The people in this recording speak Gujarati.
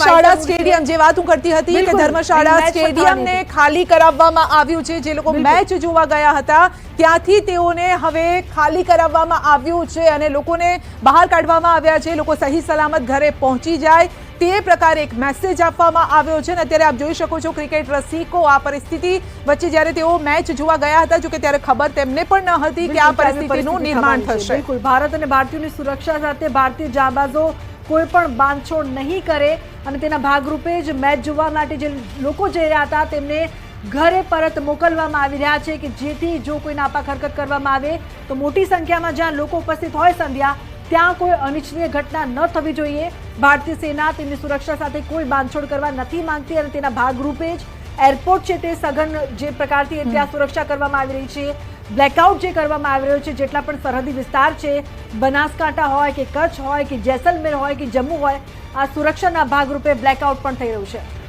ધર્મશાળા સ્ટેડિયમ જે વાત હું કરતી હતી કે ધર્મશાળા સ્ટેડિયમને ખાલી કરાવવામાં આવ્યું છે જે લોકો મેચ જોવા ગયા હતા ત્યાંથી તેઓને હવે ખાલી કરાવવામાં આવ્યું છે અને લોકોને બહાર કાઢવામાં આવ્યા છે લોકો સહી સલામત ઘરે પહોંચી જાય તે પ્રકારે એક મેસેજ આપવામાં આવ્યો છે અને અત્યારે આપ જોઈ શકો છો ક્રિકેટ રસિકો આ પરિસ્થિતિ વચ્ચે જ્યારે તેઓ મેચ જોવા ગયા હતા જોકે ત્યારે ખબર તેમને પણ ન હતી કે આ પરિસ્થિતિનું નિર્માણ થશે. બિલકુલ. ભારત અને ભારતીયોની સુરક્ષા સાથે ભારતીય જાંબાઝો કોઈ પણ બાંધછોડ નહીં કરે અને તેના ભાગરૂપે જ મેચ જોવા માટે જે લોકો જઈ રહ્યા હતા, તેમને ઘરે પરત મોકલવામાં આવી રહ્યા છે કે જેથી જો કોઈ નાપાક હરકત કરવામાં આવે તો મોટી સંખ્યામાં જ્યાં લોકો ઉપસ્થિત હોય સંધ્યા, ત્યાં કોઈ અનિચ્છનીય ઘટના ન થવી જોઈએ. ભારતીય સેના તેમની સુરક્ષા સાથે કોઈ બાંધછોડ કરવા નથી માંગતી અને તેના ભાગરૂપે જ એરપોર્ટ છે તે સઘન જે પ્રકારથી ત્યાં સુરક્ષા કરવામાં આવી રહી છે બ્લેકઆઉટ જે કરવામાં આવી રહ્યો છે જેટલા પણ સરહદી વિસ્તાર છે બનાસકાંઠા હોય કે કચ્છ હોય કે જેસલમેર હોય કે જમ્મુ હોય આ સુરક્ષાના ભાગરૂપે બ્લેકઆઉટ પણ થઈ રહ્યું છે.